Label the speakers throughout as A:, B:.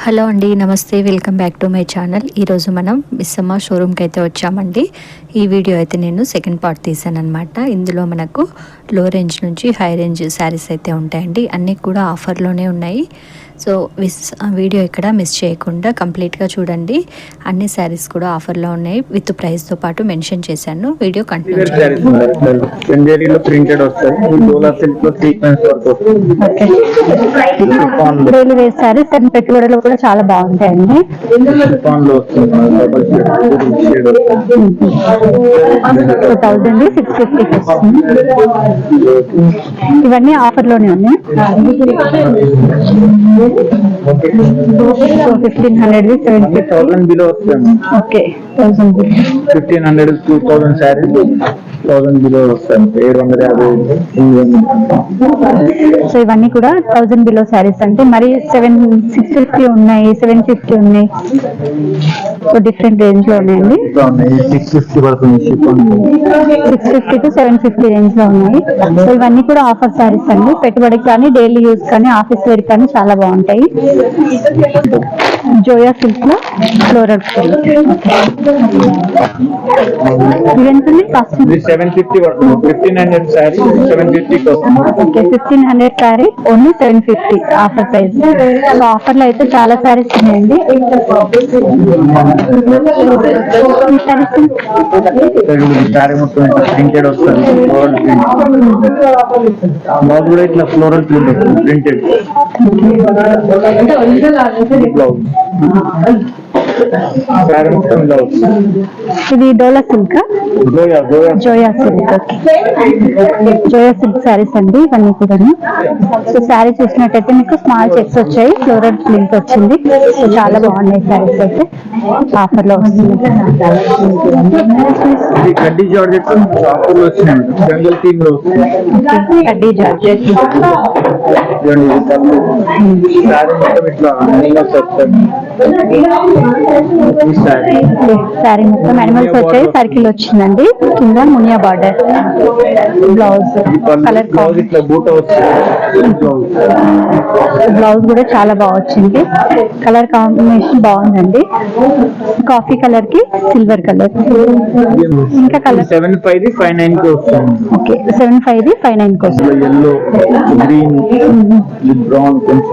A: Hello అండి నమస్తే. Welcome back to my channel. ఈరోజు మనం మిస్సమ్మ షోరూమ్కి అయితే వచ్చామండి. ఈ వీడియో అయితే నేను సెకండ్ పార్ట్ తీసాను అనమాట ఇందులో మనకు లో రేంజ్ నుంచి హై రేంజ్ శారీస్ అయితే ఉంటాయండి. అన్నీ కూడా ఆఫర్లోనే ఉన్నాయి. సో మిస్ వీడియో ఇక్కడ మిస్ చేయకుండా కంప్లీట్గా చూడండి. అన్ని శారీస్ కూడా ఆఫర్లో ఉన్నాయి. విత్ ప్రైస్తో పాటు మెన్షన్ చేశాను. వీడియో కంటిన్యూ
B: ఉన్నాయి. చందేరిలో ప్రింటెడ్ వస్తాయి.
C: వేర్ శారీస్ అండ్ పెట్టుబడులు కూడా చాలా బాగుంటాయండి. టూ థౌజండ్ సిక్స్ ఫిఫ్టీకి ఇవన్నీ ఆఫర్లోనే ఉన్నాయి fifteen hundred seven
B: thousand below
C: okay. Thousand
B: fifteen hundred two thousand saris thousand below వస్తాయి ఏడు వందల యాభై ఎనిమిది వందలు.
C: సో ఇవన్నీ కూడా థౌసండ్ బిలో శారీస్ అంటే మరి సెవెన్ సిక్స్ ఫిఫ్టీ ఉన్నాయి సెవెన్ ఫిఫ్టీ ఉన్నాయి. సో డిఫరెంట్ రేంజ్లో ఉన్నాయండి.
B: Six fifty
C: six to seven fifty రేంజ్లో ఉన్నాయి. సో ఇవన్నీ కూడా ఆఫర్ శారీస్ అండి. పెట్టుబడికి కానీ డైలీ యూస్ కానీ ఆఫీస్ వేర్ కానీ చాలా బాగుంటాయి జోయా సిల్క్లో floral
B: fifteen hundred sari
C: only seven fifty offer price so ఆఫర్లో అయితే చాలా శారీస్ ఉన్నాయండి.
B: ఫ్లోరల్ ఇట్లా వస్తుంది. ప్రింటెడ్ వస్తుంది
C: ఇది? Dola silk? Zoya silk Zoya silk saris అండి ఇవన్నీ కూడా సో శారీ చూసినట్టయితే మీకు స్మాల్ చెక్స్ వచ్చాయి ఫ్లోరల్ ప్రింట్ వచ్చింది. సో చాలా బాగున్నాయి శారీస్ అయితే. ఆఫర్లో వస్తుంది
B: కడ్డీ జార్జెట్ షాపులు వచ్చినాయి. జంగల్ థీమ్లో వస్తుంది
C: కడ్డీ జార్జెట్.
B: రెండు జీతాలు పళ్ళు. మొత్తం ఇట్లా అన్నీ వస్తాయి శారీ
C: మొత్తం అనిమల్స్ వచ్చాయి సర్కిల్ వచ్చిందండి. కింద మునియా బార్డర్ బ్లౌజ్ కలర్
B: బ్లౌజ్
C: కూడా చాలా బాగా వచ్చింది. కలర్ కాంబినేషన్ బాగుందండి. కాఫీ కలర్కి సిల్వర్ కలర్ ఇంకా కలర్
B: సెవెన్ ఫైవ్ ఫైవ్ నైన్కి
C: okay seven five the five nine కోసం
B: ఎల్లో గ్రీన్ బ్రౌన్ కొంచెం.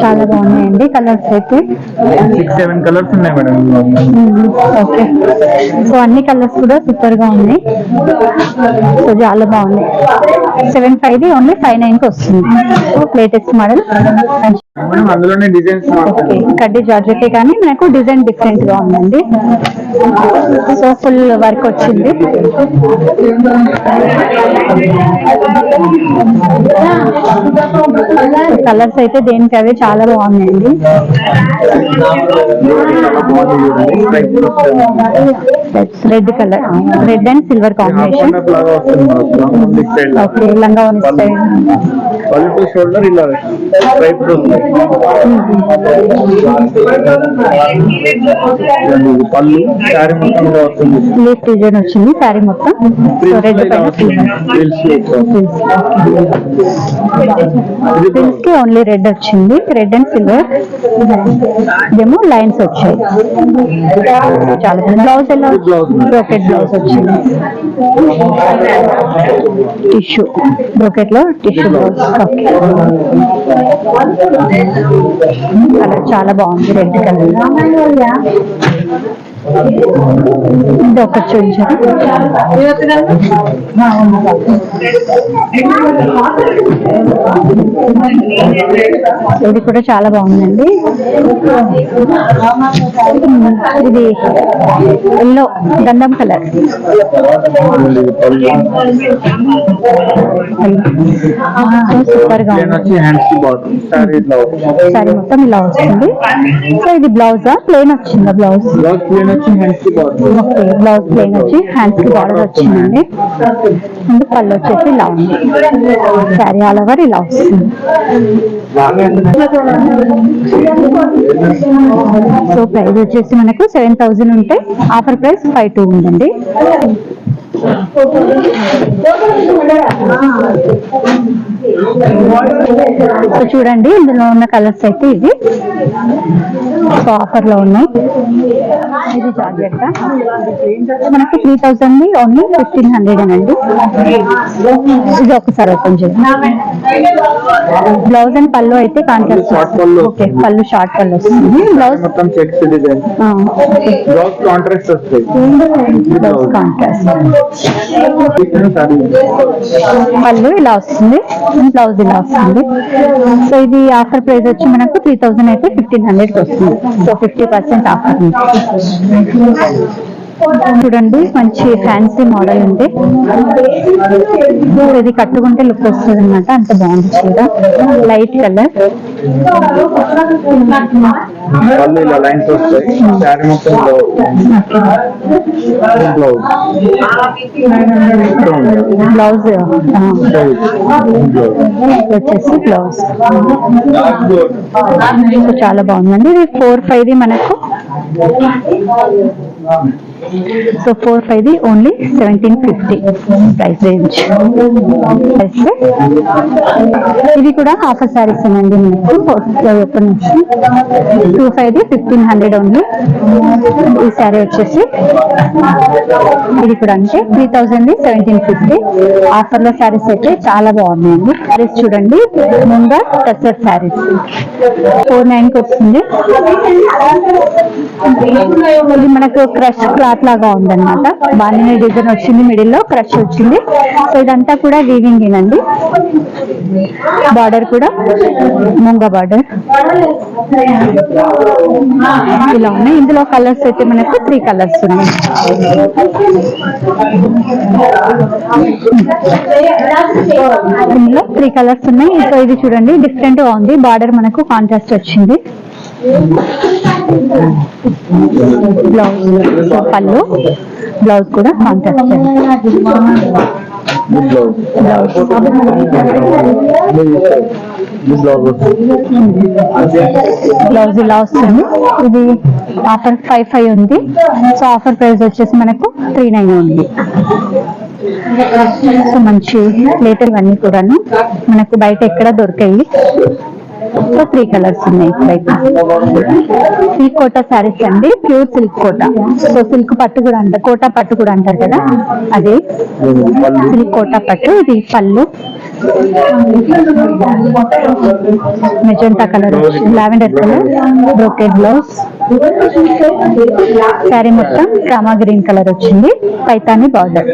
C: చాలా బాగున్నాయండి కలర్స్ అయితే.
B: సిక్స్ సెవెన్ కలర్స్ ఉన్నాయి మేడం.
C: ఓకే. సో అన్ని కలర్స్ కూడా సూపర్గా ఉన్నాయి. సో చాలా బాగున్నాయి. Seven five the only five నైన్కి వస్తుంది లేటెస్ట్ మోడల్.
B: మేడం అందులోనే డిజైన్స్
C: ఓకే కడ్డీ జార్జెట్ కానీ మనకు డిజైన్ డిఫరెంట్గా ఉందండి. సో ఫుల్ వర్క్ వచ్చింది. కలర్స్ అయితే దేనికి అవే చాలా బాగున్నాయండి. Red colour red and silver combination
B: లాగా వస్తుంది మనకు సైడ్ టు షోల్డర్ ఇలా ఇది పళ్ళు శారీ మొత్తం ఇలా వస్తుంది.
C: లీఫ్ డిజైన్ వచ్చింది శారీ మొత్తం. రెడ్ ప్రిన్స్కి ఓన్లీ రెడ్ వచ్చింది. రెడ్ అండ్ సిల్వర్ ఇదేమో లైన్స్ వచ్చాయి. చాలా బ్లౌజ్ ఎలా. బ్రోకెట్ బ్లౌజ్ వచ్చింది. టిష్యూ బ్రోకెట్లో టిష్యూ బ్లౌజ్ కలర్ చాలా బాగుంది రెడ్ కలర్. ఇది ఒకటి చూపించారు ఇది కూడా చాలా బాగుందండి. ఇది ఎల్లో గంధం కలర్.
B: సూపర్గా
C: సారీ మొత్తం ఇలా వస్తుంది. సో ఇది బ్లౌజా? ప్లేన్ వచ్చిందా blouse?
B: Blouse plain
C: okay blouse plain వచ్చి హ్యాండ్స్కి బార్డర్ వచ్చిందండి అండ్ పళ్ళు వచ్చేసి ఇలా ఉంది శారీ ఆల్ ఓవర్ ఇలా వస్తుంది సో ప్రైస్ వచ్చేసి మనకు సెవెన్ థౌజండ్ ఉంటే ఆఫర్ ప్రైస్ ఫైవ్ టూ ఉందండి చూడండి ఇందులో ఉన్న కలర్స్ అయితే ఇది సో ఆఫర్లో ఉన్నాయి. ఇది జార్జెట్ మనకి three thousand only fifteen hundred అండి ఇది ఒకసారి ఓపెన్ చేయండి బ్లౌజ్ అండ్ పళ్ళు అయితే
B: పళ్ళు
C: ఓకే పళ్ళు షార్ట్ పళ్ళు వస్తుంది. బ్లౌజ్
B: మొత్తం చెక్స్ డిజైన్ బ్లౌజ్ కాంట్రాక్ట్ వస్తాయి.
C: బ్లౌజ్ కాంట్రాస్ట్
B: సారీ
C: పళ్ళు ఇలా వస్తుంది. బ్లౌజ్ ఇలా వస్తుంది. సో ఇది ఆఫర్ ప్రైస్ వచ్చి మనకు త్రీ థౌసండ్ అయితే ఫిఫ్టీన్ హండ్రెడ్ వస్తుంది. సో ఫిఫ్టీ పర్సెంట్ ఆఫర్ చూడండి మంచి ఫ్యాన్సీ మోడల్ ఉంది. ఇది కట్టుకుంటే లుక్ వస్తుంది అనమాట అంత బాగుంది చీర లైట్ కలర్
B: బ్లౌజ్
C: వచ్చేసి బ్లౌజ్ చాలా బాగుందండి. ఇది ఫోర్ ఫైవ్ మనకు. So four five the only seventeen fifty price range ఇది కూడా ఆఫర్ శారీస్ అండి మీకు. ఎప్పటి నుంచి two five the fifteen hundred only ఈ శారీ వచ్చేసి ఇది కూడా అంటే త్రీ థౌసండ్ సెవెంటీన్ ఫిఫ్టీ ఆఫర్లో శారీస్ అయితే చాలా బాగున్నాయండి. శారీస్ చూడండి. ముందా టచర్ శారీస్ ఫోర్ నైన్కి వస్తుంది. ఇది మనకు క్రష్ క్లాత్ లాగా ఉందన్నమాట. బాగానే డిజైన్ వచ్చింది మిడిల్లో క్రష్ వచ్చింది. సో ఇదంతా కూడా వీవింగ్ ఏనండి బార్డర్ కూడా ముంగ బార్డర్. ఇలా ఉన్నాయి. ఇందులో కలర్స్ అయితే మనకు త్రీ కలర్స్ ఉన్నాయి. Hmm. ఇందులో త్రీ కలర్స్ ఉన్నాయి. సో ఇది చూడండి డిఫరెంట్గా ఉంది. బార్డర్ మనకు కాంట్రాస్ట్ వచ్చింది. బ్లౌజ్ సో పళ్ళు. బ్లౌజ్ కూడా
B: బ్లౌజ్
C: ఇలా వస్తుంది. ఇది ఆఫర్ ఫైవ్ ఫైవ్ ఉంది. సో ఆఫర్ ప్రైస్ వచ్చేసి మనకు త్రీ నైన్ ఉంది. సో మంచి లేటర్ ఇవన్నీ కూడాను మనకు బయట ఎక్కడ దొరికాయి? సో త్రీ కలర్స్ ఉన్నాయి ఇప్పుడైతే. సిల్క్ కోటా శారీస్ అండి pure silk Kota. So silk పట్టు కూడా అంటారు కోటా పట్టు కూడా అంటారు కదా? అదే. సిల్క్ కోట పట్టు ఇది పళ్ళు. Magenta colour lavender colour brocade blouse. Sari మొత్తం రామా గ్రీన్ కలర్ వచ్చింది Paithani border.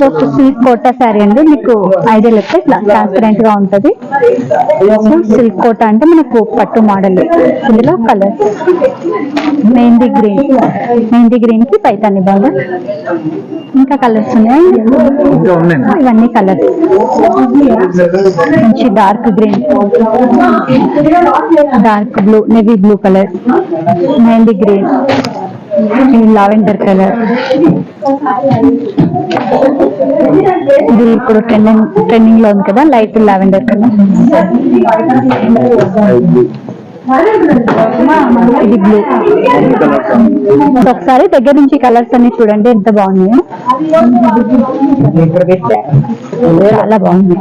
C: So silk Kota sari అండి మీకు ఐడియా లెక్క ఇట్లా ట్రాన్స్పరెంట్గా ఉంటది. సో సిల్క్ కోట అంటే మనకు పట్టు మోడల్. ఇందులో కలర్ మెహందీ గ్రీన్. మెహందీ గ్రీన్కి పైతాని బార్డర్ ఇంకా కలర్స్ ఉన్నాయి? ఇవన్నీ కలర్స్. మంచి dark green. Dark blue navy blue colour. Mehndi green. Lavender colour. ఇది ఇప్పుడు ట్రెండింగ్ ట్రెండింగ్లో ఉంది కదా లైట్ లావెండర్ కదా ఇది బ్లూ ఒకసారి దగ్గర నుంచి కలర్స్ అన్ని చూడండి ఎంత బాగున్నాయో. చాలా బాగుంది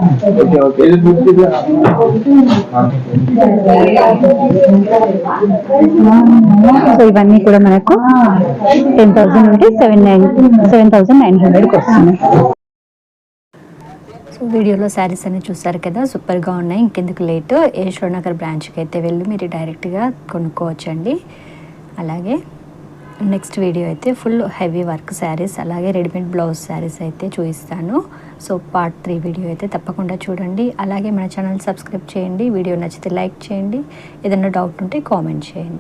C: సో ఇవన్నీ కూడా మనకు టెన్ థౌసండ్ నుండి seven nine seven thousand nine హండ్రెడ్కి వస్తుంది
A: సో వీడియోలో శారీస్ అన్ని చూసారు కదా సూపర్గా ఉన్నాయి. ఇంకెందుకు లేట్. యశ్వరనగర్ బ్రాంచ్కి అయితే వెళ్ళి మీరు డైరెక్ట్గా కొనుక్కోవచ్చండి. అలాగే నెక్స్ట్ వీడియో అయితే ఫుల్ హెవీ వర్క్ శారీస్ అలాగే రెడీమేడ్ బ్లౌజ్ శారీస్ అయితే చూపిస్తాను. సో పార్ట్ త్రీ వీడియో అయితే తప్పకుండా చూడండి. అలాగే మన ఛానల్ సబ్స్క్రైబ్ చేయండి. వీడియో నచ్చితే లైక్ చేయండి. ఏదైనా డౌట్ ఉంటే కామెంట్ చేయండి.